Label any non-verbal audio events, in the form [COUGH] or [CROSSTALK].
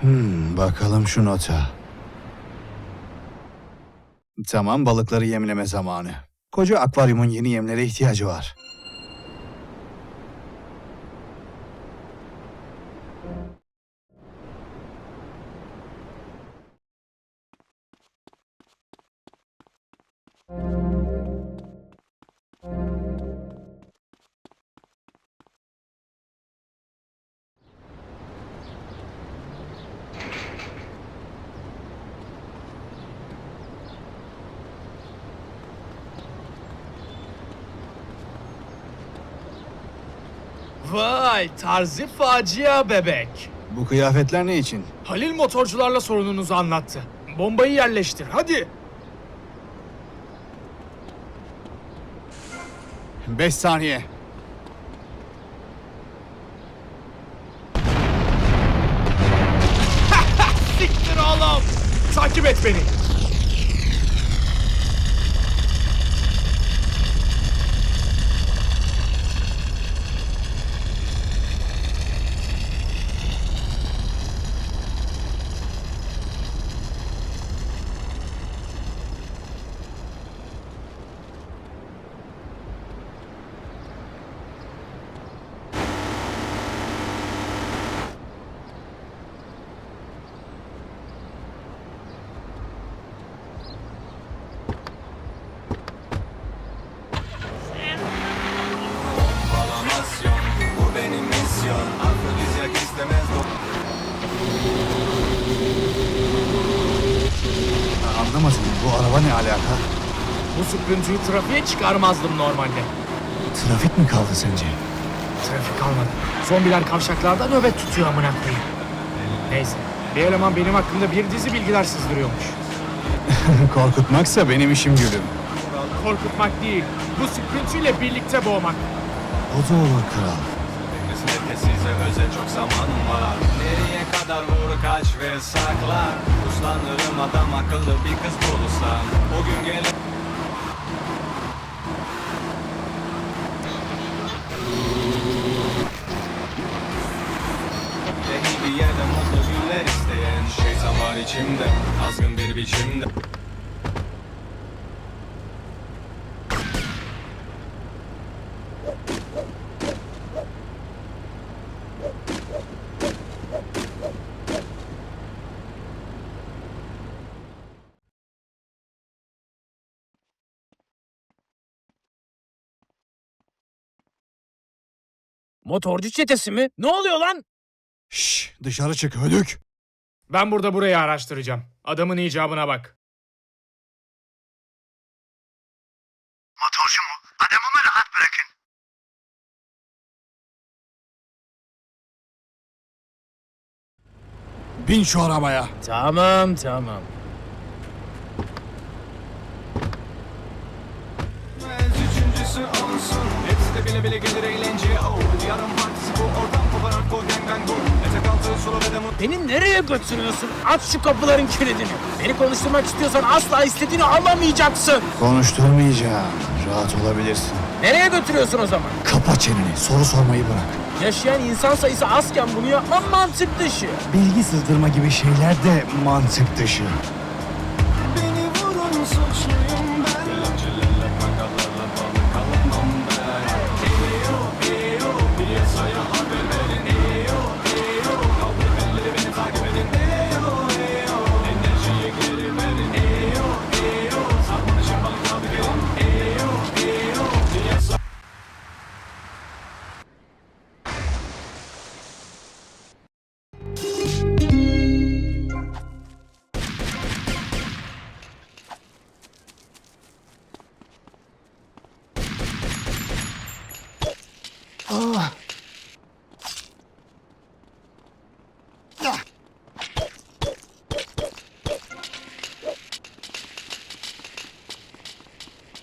Hmm, bakalım şu nota. Tamam, balıkları yemleme zamanı. Koca akvaryumun yeni yemlere ihtiyacı var. Vay tarzı facia bebek. Bu kıyafetler ne için? Halil motorcularla sorununuzu anlattı. Bombayı yerleştir hadi. Beş saniye. [LAUGHS] Siktir oğlum. Takip et beni. Araba ne alaka? Bu sıkıntıyı trafiğe çıkarmazdım normalde. Trafik mi kaldı sence? Trafik kalmadı. Zombiler kavşaklarda nöbet tutuyor amına koyayım. Neyse. Bir eleman benim hakkında bir dizi bilgiler sızdırıyormuş. [LAUGHS] Korkutmaksa benim işim gülüm. Korkutmak değil, bu sıkıntıyla birlikte boğmak. O da olur kral. Size özel çok zaman var Nereye kadar vur kaç ve sakla Uslanırım adam akıllı bir kız bulursan O gün gelir Değil bir yerde mutlu günler isteyen Şeytan var içimde. Azgın bir biçimde Motorcu çetesi mi? Ne oluyor lan? Şşş, dışarı çık hödük. Ben burada burayı araştıracağım. Adamın icabına bak. Motorcu mu? Adamımı rahat bırakın. Bin şu arabaya. Tamam tamam. Üçüncüsü olsun De bile bile gelir eğlence Oh yarım partisi bu ortam kopar hardcore gang bang boom Etek altı solo ve de mut Beni nereye götürüyorsun? Aç şu kapıların kilidini. Beni konuşturmak istiyorsan asla istediğini alamayacaksın. Konuşturmayacağım. Rahat olabilirsin. Nereye götürüyorsun o zaman? Kapa çeneni. Soru sormayı bırak. Yaşayan insan sayısı azken bunu yapmam mantık dışı. Bilgi sızdırma gibi şeyler de mantık dışı.